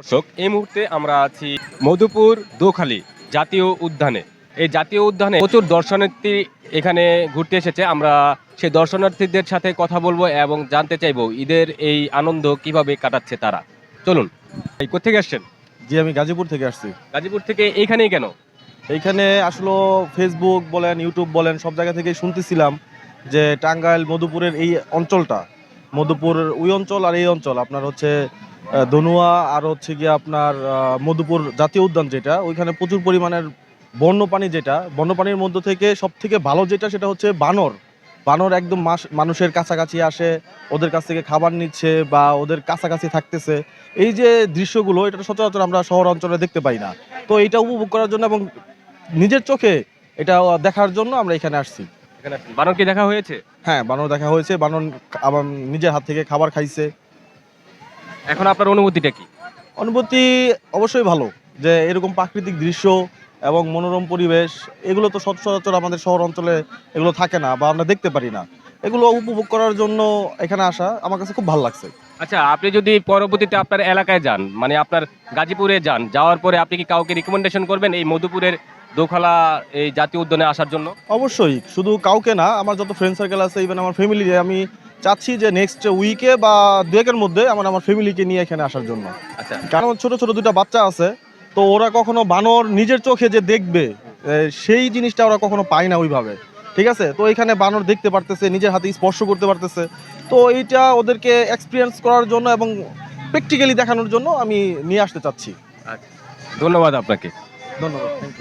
দর্শক এই মুহূর্তে আমরা আছি মধুপুর দোখালি জাতীয় উদ্যানে। এই জাতীয় উদ্যানে প্রচুর দর্শনার্থী এখানে ঘুরতে এসেছে। আমরা সেই দর্শনার্থীদের সাথে কথা বলব এবং জানতে চাইব ঈদের এই আনন্দ কীভাবে কাটাচ্ছে তারা। চলুন এই কোথেকে আসছেন? জি আমি গাজীপুর থেকে আসছি। গাজীপুর থেকে এইখানেই কেন? এইখানে আসলে ফেসবুক বলেন ইউটিউব বলেন সব জায়গা থেকে শুনতেছিলাম যে টাঙ্গাইল মধুপুরের এই অঞ্চলটা মধুপুর ওই অঞ্চল আর এই অঞ্চল আপনার হচ্ছে ধনুয়া আর হচ্ছে গিয়ে আপনার মধুপুর জাতীয় উদ্যান যেটা ওইখানে প্রচুর পরিমাণের বন্যপ্রাণী যেটা বন্যপ্রাণীর মধ্য থেকে সব থেকে ভালো যেটা সেটা হচ্ছে বানর। বানর একদম মানুষের কাছাকাছি আসে ওদের কাছ থেকে খাবার নিচ্ছে বা ওদের কাছাকাছি থাকতেছে। এই যে দৃশ্যগুলো এটা সচরাচর আমরা শহর অঞ্চলে দেখতে পাই না। তো এটা উপভোগ করার জন্য এবং নিজের চোখে এটা দেখার জন্য আমরা এখানে আসছি। বানর কি দেখা হয়েছে? হ্যাঁ বানর দেখা হয়েছে। বানর আবার নিজের হাত থেকে খাবার খাইছে। এখন আপনার অনুভূতিটা কি? অনুভূতি অবশ্যই ভালো যে এরকম প্রাকৃতিক দৃশ্য এবং মনোরম পরিবেশ এগুলো তো সচরাচর আমাদের শহর অঞ্চলে এগুলো থাকে না বা আমরা দেখতে পারি না। এগুলো উপভোগ করার জন্য এখানে আসা আমার কাছে খুব ভালো লাগছে। আচ্ছা আপনি যদি পরবর্তীতে আপনার এলাকায় যান মানে আপনার গাজীপুরে যান যাওয়ার পরে আপনি কি কাউকে রিকমেন্ডেশন করবেন এই মধুপুরের দোখালা এই জাতীয় উদ্যানে আসার জন্য? অবশ্যই শুধু কাউকে না আমার যত ফ্রেন্ড সার্কেল আছে ইভেন আমার ফ্যামিলি আমি চাচ্ছি যে নেক্সট উইকে বা দুয়েকের মধ্যে আমার আমার ফ্যামিলিকে নিয়ে এখানে আসার জন্য। আচ্ছা। কারণ ছোট ছোট দুটো বাচ্চা আছে তো ওরা কখনো বানর নিজের চোখে যে দেখবে সেই জিনিসটা ওরা কখনো পায় না ওইভাবে। ঠিক আছে? তো এখানে বানর দেখতে পারতেছে নিজের হাতে স্পর্শ করতে পারতেছে। তো এইটা ওদেরকে এক্সপিরিয়েন্স করার জন্য এবং প্র্যাকটিক্যালি দেখানোর জন্য আমি নিয়ে আসতে চাচ্ছি। ধন্যবাদ আপনাকে। ধন্যবাদ থ্যাংক ইউ